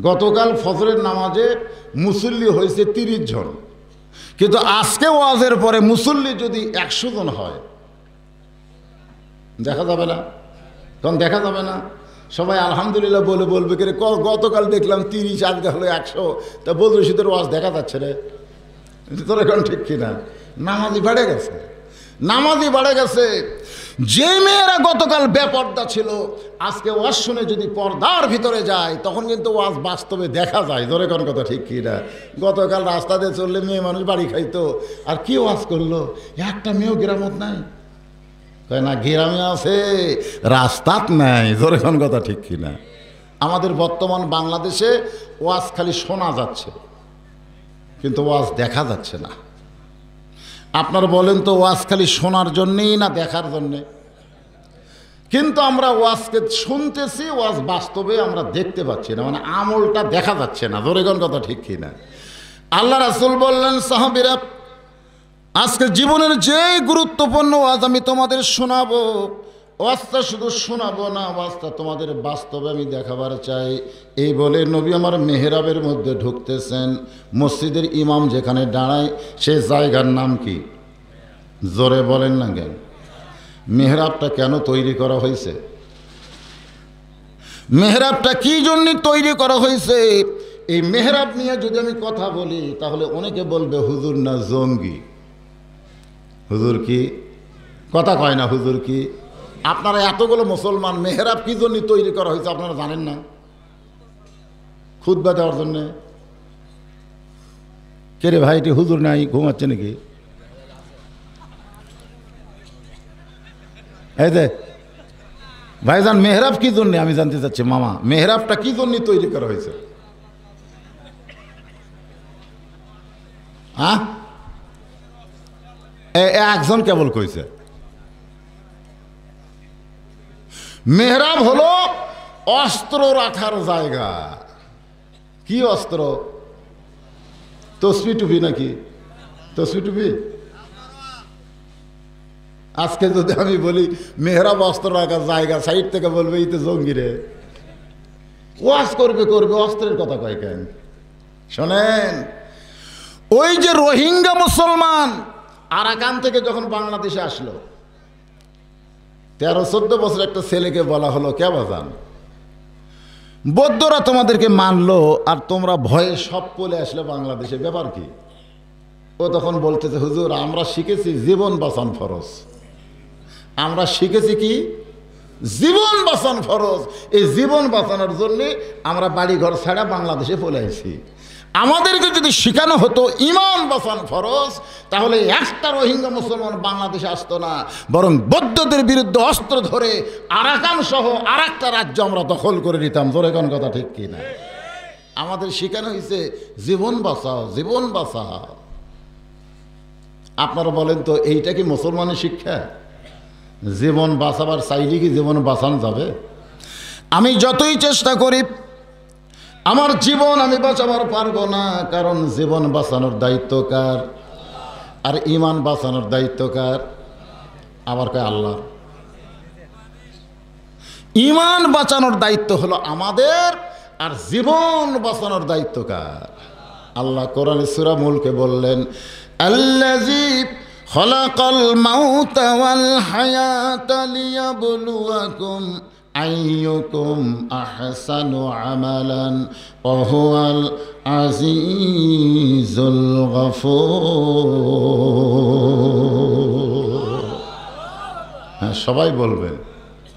গতকাল ফজরের নামাজে মুসল্লি হয়েছে তিরিশ জন। কিন্তু আজকে ওয়াজের পরে মুসল্লি যদি একশো জন হয়, দেখা যাবে না? তখন দেখা যাবে না। সবাই আলহামদুলিল্লাহ বলে বলবে ক- গতকাল দেখলাম তিরিশ, আজকে হলো একশো। তা বদর শীতের ওয়াজ দেখা যাচ্ছে রে। তোর এখন ঠিক কিনা? নামাজি বেড়ে গেছে। নামাজি বেড়ে গেছে। যে মেয়েরা গতকাল বেপর্দা ছিল, আজকে ওয়াজ শুনে যদি পর্দার ভিতরে যায়, তখন কিন্তু ওয়াজ বাস্তবে দেখা যায়। ধরে কোন কথা ঠিক কি না? গতকাল রাস্তা দিয়ে চললে মেয়ে মানুষ বাড়ি খাইতো। আর কি ওয়াজ করল? একটা মেয়েও গ্রামত নাই? কয় না, গ্রামে আছে, রাস্তাত নাই। ধরে কোন কথা ঠিক কি না? আমাদের বর্তমান বাংলাদেশে ওয়াজ খালি শোনা যাচ্ছে, কিন্তু ওয়াজ দেখা যাচ্ছে না। আপনার বলেন তো ওয়াজ খালি শোনার জন্যেই না দেখার জন্যে? কিন্তু আমরা ওয়াজকে শুনতেছি, ওয়াজ বাস্তবে আমরা দেখতে পাচ্ছি না মানে আমলটা দেখা যাচ্ছে না। ধরেগণ কথা ঠিক কি না আল্লাহ রাসুল বললেন, সাহাবিরা, আজকে জীবনের যে গুরুত্বপূর্ণ ওয়াজ আমি তোমাদের শোনাবো ওয়াজটা শুধু শোনাবো না ওয়াজটা তোমাদের বাস্তবে আমি দেখাবার চাই। এই বলে নবী আমার মেহরাবের মধ্যে ঢুকতেছেন। মসজিদের ইমাম যেখানে দাঁড়ায়, সে জায়গার নাম কি? জোরে বলেন না কেন? মেহরাবটা কেন তৈরি করা হয়েছে? মেহরাবটা কি জন্য তৈরি করা হয়েছে? এই মেহরাব নিয়ে যদি আমি কথা বলি, তাহলে অনেকে বলবে, হুজুর না জঙ্গি? হুজুর কি? কথা কয় না হুজুর কি? আপনারা এতগুলো মুসলমান মেহরাব কি জন্য তৈরি করা হয়েছে আপনারা জানেন না? খুদবা দেওয়ার জন্যে। কে রে ভাই, এটি হুজুর নাই, ঘুমাচ্ছে নাকি? এই দে ভাইজান, মেহরাব কি জন্যে? আমি জানতে চাচ্ছি, মামা, মেহরাবটা কি জন্য তৈরি করা হয়েছে? হ্যাঁ একজন কেবল কইছে। মেহরাব হলো অস্ত্র রাখার জায়গা। কি অস্ত্র? তসবি টুপি নাকি? তসবি টুপি? আজকে যদি আমি বলি মেহরাব অস্ত্র রাখার জায়গা, সাইড থেকে বলবে, এই তো জঙ্গি রে। ওয়াজ করবে করবে, অস্ত্রের কথা কয় কেন? শোনেন, ওই যে রোহিঙ্গা মুসলমান আরাকান থেকে যখন বাংলাদেশে আসলো তেরো চোদ্দ বছর একটা ছেলেকে বলা হলো, কে বাজান? বৌদ্ধরা তোমাদেরকে মানলো আর তোমরা ভয়ে সব পলে আসলে বাংলাদেশে। ব্যাপার কি? ও তখন বলতেছে, হুজুর, আমরা শিখেছি জীবন, বাঁচান, ফরজ। আমরা শিখেছি কি? জীবন, বাঁচান, ফরজ। এই জীবন, বাঁচানোর জন্যে আমরা বাড়ি ঘর ছাড়া বাংলাদেশে পলে আসি আমাদেরকে যদি শেখানো হতো ইমান বাঁচান ফরজ, তাহলে একটা রোহিঙ্গা মুসলমান বাংলাদেশে আসতো না। বরং বৌদ্ধদের বিরুদ্ধে অস্ত্র ধরে আরাকান সহ আর একটা রাজ্য আমরা দখল করে নিতাম। জোরে কোন কথা ঠিক কি না? আমাদের শেখানো হয়েছে জীবন বাঁচাও জীবন বাঁচাও। আপনারা বলেন তো, এইটা কি মুসলমানের শিক্ষা? জীবন বাঁচাবার চাইলে কি জীবন বাঁচানো যাবে? আমি যতই চেষ্টা করি আমার জীবন আমি বাঁচাবার পারব না, কারণ জীবন বাঁচানোর দায়িত্ব কার? আর ইমান বাঁচানোর দায়িত্ব কার? আবার কয় আল্লাহ। ইমান বাঁচানোর দায়িত্ব হলো আমাদের, আর জীবন বাঁচানোর দায়িত্ব কার? আল্লাহ কোরআন সুরা মুলকে বললেন আল্লাজি খলাকাল হায়াতা আইয়ুকুম আহসানু আমালান ওয়া হুয়াল আজিজুল গফুর। হ্যাঁ সবাই বলবেন।